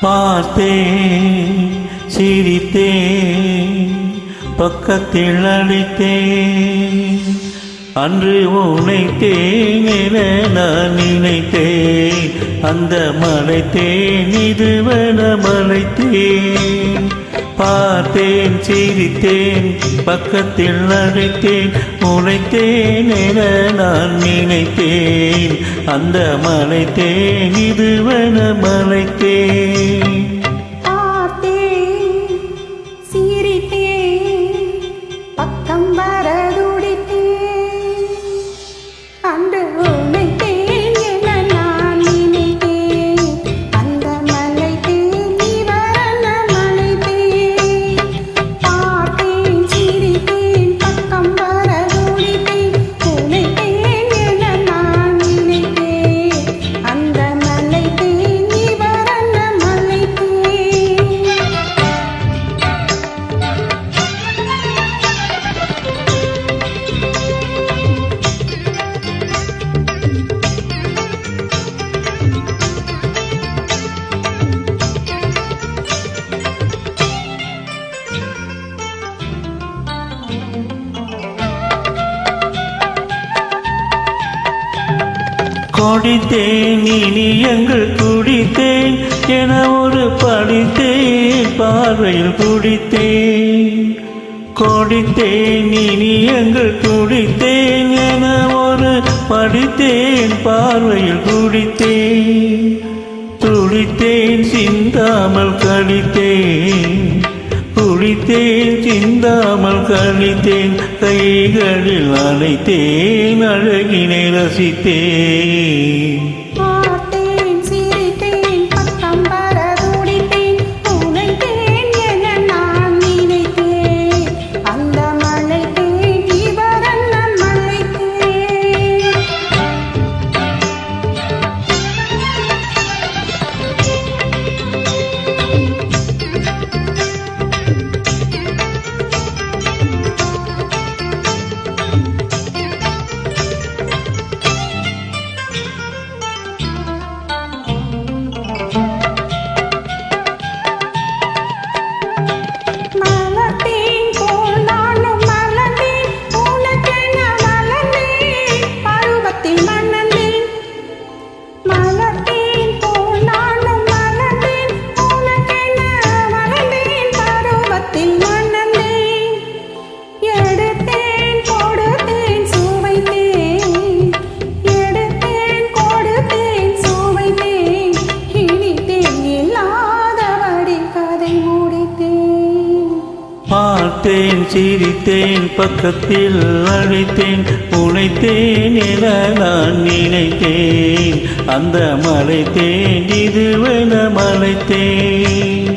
பார்த்தேன் சிரித்தேன் பக்கத்தில் அழைத்தேன் அன்று உனைத்தேன் என நான் நினைத்தேன். அந்த மலைத்தேன் இதுவன மலைத்தேன். பார்த்தேன் சிரித்தேன் பக்கத்தில் அழைத்தேன் உழைத்தேன் என நான் நினைத்தேன். அந்த மலைத்தேன் இதுவென மலைத்தேன். கொடித்தேன் இனி எங்கள் குடித்தேன் என ஒரு படித்தேன் பார்வையில் குடித்தேன். கொடித்தேன் இனி எங்கள் குடித்தேன் என ஒரு படித்தேன் பார்வையில் குடித்தேன். துடித்தேன் சிந்தாமல் கடித்தேன் குடித்தேன் சிந்தாமல் கணித்தேன் கைகளில் அணைத்தேன் அழகினை ரசித்தேன். பார்த்தேன் சிரித்தேன் பக்கத்தில் அழைத்தேன் உழைத்தேன் என நான் நினைத்தேன். அந்த மலைத்தேன் இதுவென மலைத்தேன்.